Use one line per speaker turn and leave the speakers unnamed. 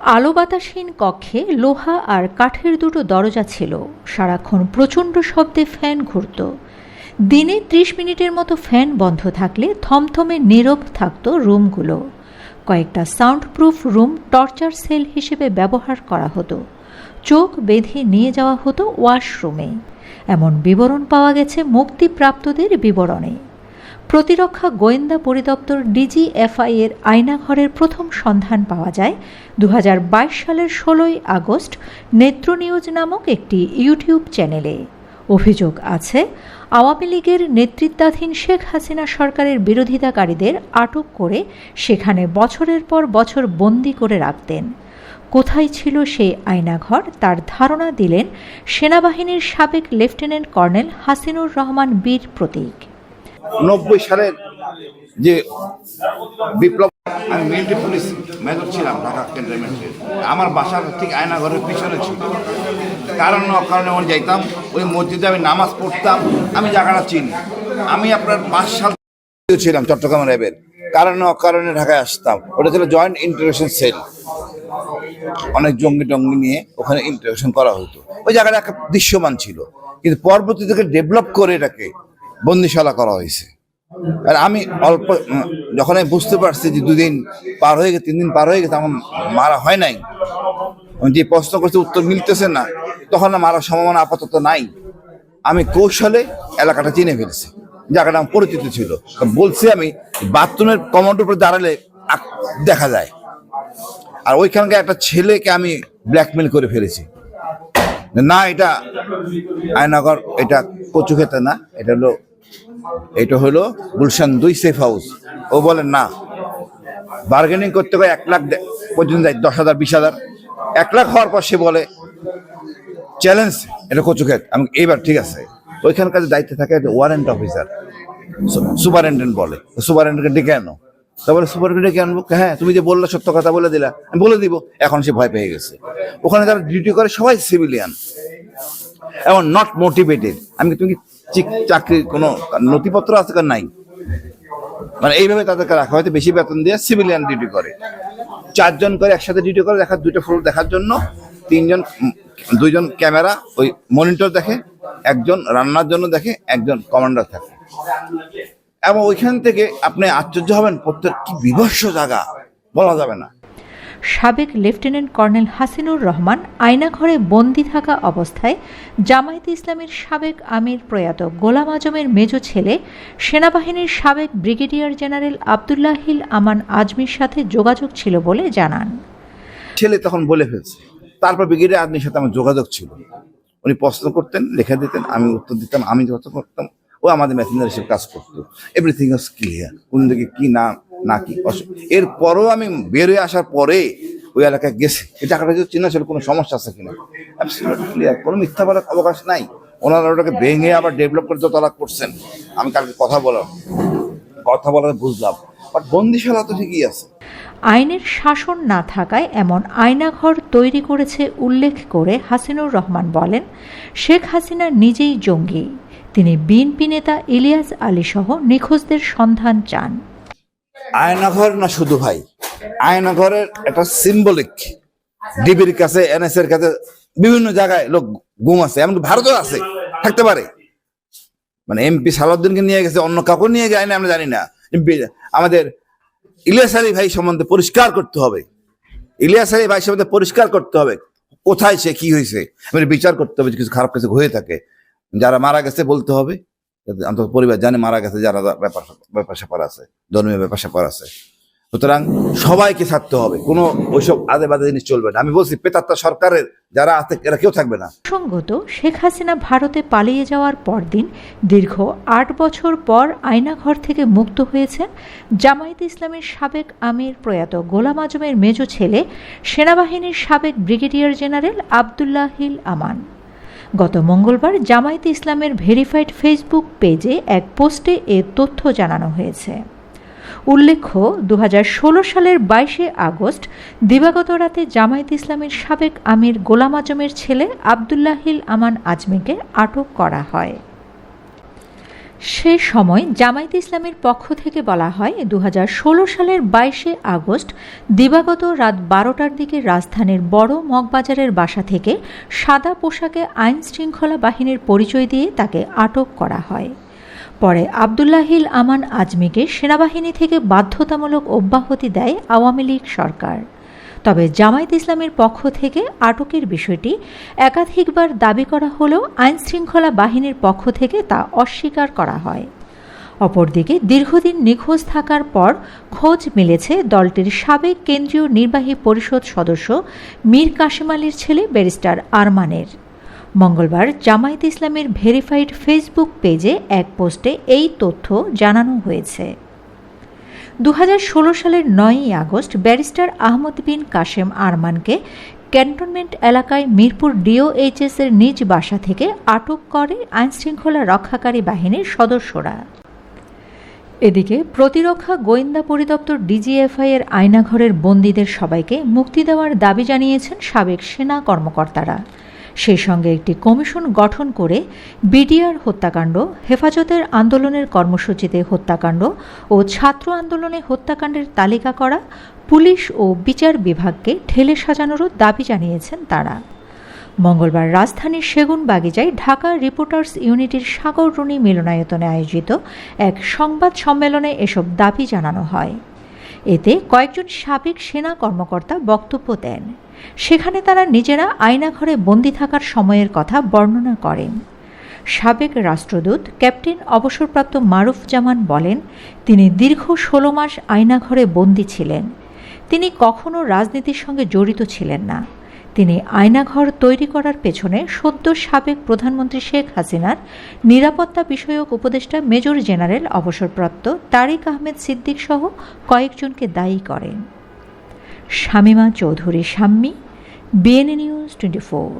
আলো বাতাসহীন কক্ষে লোহা আর কাঠের দুটো দরজা ছিল। সারাক্ষণ প্রচণ্ড শব্দে ফ্যান ঘুরত। দিনে ত্রিশ মিনিটের মতো ফ্যান বন্ধ থাকলে থমথমে নীরব থাকত রুমগুলো। কয়েকটা sound proof room torture cell হিসেবে ব্যবহার করা হতো। চোখ বেঁধে নিয়ে যাওয়া হতো ওয়াশরুমে এমন বিবরণ পাওয়া গেছে মুক্তিপ্রাপ্তদের বিবরণে। প্রতিরক্ষা গোয়েন্দা পরিদপ্তর ডিজিএফআই এর আয়নাঘরের প্রথম সন্ধান পাওয়া যায় দু হাজার বাইশ সালের ষোলোই আগস্ট নেত্র নিউজ নামক একটি ইউটিউব চ্যানেলে। অভিযোগ আছে, আওয়ামী লীগের নেতৃত্বাধীন শেখ হাসিনা সরকারের বিরোধিতাকারীদের আটক করে সেখানে বছরের পর বছর বন্দি করে রাখতেন। কোথায় ছিল সেই আয়নাঘর তার ধারণা দিলেন সেনাবাহিনীর সাবেক লেফটেন্যান্ট কর্নেল হাসিনুর রহমান বীর প্রতীক।
নব্বই সালের যে বিপ্লব আমি মিলিটারি পুলিশ মেজর ছিলাম ঢাকা ক্যান্টনমেন্টে। আমার বাসার ঠিক আয়নাঘরের পিছনে ছিল। কারণ অকারণে আমি যাইতাম, ওই মসজিদে আমি নামাজ পড়তাম, আমি জায়গাটা চিনি। আমি আপনার পাঁচ সাল ছিলাম চট্টগ্রাম র্যাবের। কারণে অকারণে ঢাকায় আসতাম। ওটা ছিল জয়েন্ট ইন্টারভেশন সেল অনেক জঙ্গি টঙ্গি নিয়ে ওখানে ইন্টারভেশন করা হতো। ওই জায়গাটা একটা দৃশ্যমান ছিল। কিন্তু পরবর্তী থেকে ডেভেলপ করে এটাকে বন্দিশালা করা হয়েছে। আর আমি অল্প, যখন আমি বুঝতে পারছি যে দুদিন পার হয়ে গেছে তিন দিন পার হয়ে গেছে, আমার মারা হয় নাই। যে প্রশ্ন করছে, উত্তর মিলতেছে না। তখন মারার সম্ভাবনা আপাতত নাই। আমি কৌশলে এলাকাটা চিনে ফেলছি। জায়গাটা আমার পরিচিত ছিল। বলছি আমি, বাথরুমের কমান্ডের উপরে দাঁড়ালে দেখা যায়। আর ওইখানকার একটা ছেলেকে আমি ব্ল্যাকমেল করে ফেলেছি। না, এটা আয়নাগর এটা কচু খেতে না, এটা হলো এটা হলো গুলশান দুই সেফ হাউস ও বলে না। বার্গেনিং করতে গিয়ে এক লাখ পর্যন্ত যায়, দশ হাজার, বিশ হাজার। এক লাখ হওয়ার পর সে বলে চ্যালেঞ্জ এটা কচু খেত আমি এইবার ঠিক আছে। ওইখানকার দায়িত্বে থাকে ওয়ারেন্ট অফিসার সুপারিনটেন্ডেন্ট বলে। সুপারিনটেন্টকে ডেকে আনো। তারপরে সুপারিনটেন্ট ডেকে আনব? হ্যাঁ তুমি যে বললে, সত্য কথা বলে দিলা। আমি বলে দিব। এখন সে ভয় পেয়ে গেছে। ওখানে যারা ডিউটি করে, সবাই সিভিলিয়ান এবং নট মোটিভেটেড আমি তুমি চিক- চাকরির কোনো নথিপত্র আছে কার নাই? মানে এইভাবে তাদেরকে রাখা হয়তো বেশি বেতন দিয়ে সিভিলিয়ান ডিউটি করে। চারজন করে একসাথে ডিউটি করে দেখার দুইটা ফ্লোর দেখার জন্য, তিনজন দুইজন ক্যামেরা ওই মনিটর দেখে, একজন রান্নার জন্য দেখে, একজন কমান্ডার থাকে। এবং ওইখান থেকে আপনি আশ্চর্য হবেন, প্রত্যেক কি বিভৎস জায়গা, বলা যাবে না।
সাবেক লেফটেন্যান্ট কর্নেল হাসিনুর রহমান আয়নাঘরে বন্দি থাকা অবস্থায় জামায়াতে ইসলামের সাবেক আমির প্রয়াত গোলাম আজমের মেজ ছেলে, সেনাবাহিনীর সাবেক ব্রিগেডিয়ার জেনারেল আবদুল্লাহিল আমান আজমির সাথে যোগাযোগ ছিল বলে জানান।
ছেলে তখন বলে ফেলছে, তারপর ব্রিগেডিয়ার আদমির সাথে আমার যোগাযোগ ছিল। উনি প্রশ্ন করতেন, লেখা দিতেন, আমি উত্তর দিতাম, আমি যত করতাম, ও আমাদের মেসেঞ্জার হিসেবে কাজ করতো। এভরিথিং ওয়াজ ক্লিয়ার কোন দিকে কী না না কি অস- এরপরও আমি বেরোয় আসার পরে ওই এলাকায় গেছি। এই টাকাটা যদি চিনা ছিল, কোনো সমস্যা আছে কিনা? ক্লিয়ার কোনো মিথ্যা বলার অবকাশ নাই। ওনারা ওটাকে ভেঙে আবার ডেভেলপ করে দোতলা করছেন। আমি কালকে কথা বললাম। কথা বলাতে বুঝলাম। বাট বন্দিশালা তো ঠিকই আছে।
আইনের শাসন না থাকায় এমন আয়নাঘর তৈরি করেছে উল্লেখ করে হাসিনুর রহমান বলেন, শেখ হাসিনা নিজেই জঙ্গি। তিনি বিএনপি নেতা ইলিয়াস আলী সহ নিখোঁজদের সন্ধান চান।
আয়নাঘর না শুধু ভাই? আয়নাঘরের একটা সিম্বলিক ডিবির কাছে, এনএস এর কাছে বিভিন্ন জায়গায় লোক গুম আছে, এমনকি ভারতেও আছে, থাকতে পারে। মানে এমপি সালাউদ্দিনকে নিয়ে গেছে, অন্য কাউকে নিয়ে যায় না আমরা জানি না। MP আমাদের ইলিয়াস আলী ভাই সম্বন্ধে পরিষ্কার করতে হবে। ইলিয়াস আলী ভাই সম্বন্ধে পরিষ্কার করতে হবে, কোথায় সে, কি হয়েছে? বিচার করতে হবে কিছু খারাপ কিছু হয়ে থাকে। যারা মারা গেছে বলতে হবে। অন্তত পরিবার জানে মারা গেছে, যারা ব্যাপার ব্যাপার স্যাপার আছে, ধর্মীয় ব্যাপার স্যাপার আছে। সুতরাং সবাইকে থাকতে হবে, কোনো ওইসব আদে বাদে জিনিস চলবে না। আমি বলছি, পেতাত্তা সরকারের যারা আছে, এরা কেউ থাকবে না।
প্রসঙ্গত, শেখ হাসিনা ভারতে পালিয়ে যাওয়ার পরদিন দীর্ঘ আট বছর পর আয়নাঘর থেকে মুক্ত হয়েছেন জামায়াতে ইসলামের সাবেক আমির প্রয়াত গোলাম আজমের মেজ ছেলে, সেনাবাহিনীর সাবেক ব্রিগেডিয়ার জেনারেল আবদুল্লাহিল আমান। গত মঙ্গলবার জামায়াতে ইসলামের ভেরিফাইড ফেসবুক পেজে এক পোস্টে এ তথ্য জানানো হয়েছে। উল্লেখ্য দু হাজার ষোলো সালের বাইশে আগস্ট, দিবাগত রাতে জামায়াত ইসলামের সাবেক আমির গোলাম আজমের ছেলে আবদুল্লাহিল আমান আজমিকে আটক করা হয়। সে সময় জামায়াত ইসলামের পক্ষ থেকে বলা হয় দু হাজার ষোলো সালের বাইশে আগস্ট, দিবাগত রাত বারোটার দিকে রাজধানীর বড় মগবাজারের বাসা থেকে সাদা পোশাকে আইন শৃঙ্খলা বাহিনীর পরিচয় দিয়ে তাকে আটক করা হয়। পরে আবদুল্লাহিল আমান আজমিকে সেনাবাহিনী থেকে বাধ্যতামূলক অব্যাহতি দেয় আওয়ামী লীগ সরকার। তবে জামায়াত ইসলামের পক্ষ থেকে আটকের বিষয়টি একাধিকবার দাবি করা হলেও আইন শৃঙ্খলা বাহিনীর পক্ষ থেকে তা অস্বীকার করা হয়। অপরদিকে দীর্ঘদিন নিখোঁজ থাকার পর খোঁজ মিলেছে দলটির সাবেক কেন্দ্রীয় নির্বাহী পরিষদ সদস্য মীর কাশিম আলীর ছেলে ব্যারিস্টার আরমানের। মঙ্গলবার জামায়াত ইসলামের ভেরিফাইড ফেসবুক পেজে এক পোস্টে এই তথ্য জানানো হয়েছে। দু হাজার ষোলো সালের নয়ই আগস্ট ব্যারিস্টার আহমদ বিন কাশেম আরমানকে ক্যান্টনমেন্ট এলাকায় মিরপুর ডিওএইচএস এর নিজ বাসা থেকে আটক করে আইনশৃঙ্খলা রক্ষাকারী বাহিনীর সদস্যরা। এদিকে প্রতিরক্ষা গোয়েন্দা পরিদপ্তর ডিজিএফআই এর আয়নাঘরের বন্দীদের সবাইকে মুক্তি দেওয়ার দাবি জানিয়েছেন সাবেক সেনা কর্মকর্তারা। সেই সঙ্গে একটি কমিশন গঠন করে বিডিআর হত্যাকাণ্ড, হেফাজতের আন্দোলনের কর্মসূচিতে হত্যাকাণ্ড ও ছাত্র আন্দোলনে হত্যাকাণ্ডের তালিকা করা, পুলিশ ও বিচার বিভাগকে ঠেলে সাজানোরও দাবি জানিয়েছেন তারা। মঙ্গলবার রাজধানীর সেগুন বাগিচায় ঢাকা রিপোর্টার্স ইউনিটির সাগররুণী মিলনায়তনে আয়োজিত এক সংবাদ সম্মেলনে এসব দাবি জানানো হয়। এতে কয়েকজন সাবেক সেনা কর্মকর্তা বক্তব্য দেন। সেখানে তারা নিজেরা আয়নাঘরে বন্দি থাকার সময়ের কথা বর্ণনা করেন। সাবেক রাষ্ট্রদূত ক্যাপ্টেন অবসরপ্রাপ্ত মারুফ জামান বলেন, তিনি দীর্ঘ ষোলো মাস আয়নাঘরে বন্দি ছিলেন। তিনি কখনও রাজনীতির সঙ্গে জড়িত ছিলেন না। তিনি আয়নাঘর তৈরি করার পেছনে সদ্য সাবেক প্রধানমন্ত্রী শেখ হাসিনার নিরাপত্তা বিষয়ক উপদেষ্টা মেজর জেনারেল অবসরপ্রাপ্ত তারিক আহমেদ সিদ্দিক সহ কয়েকজনকে দায়ী করেন। Shamima Chowdhury, Shammi, BNA news twenty four.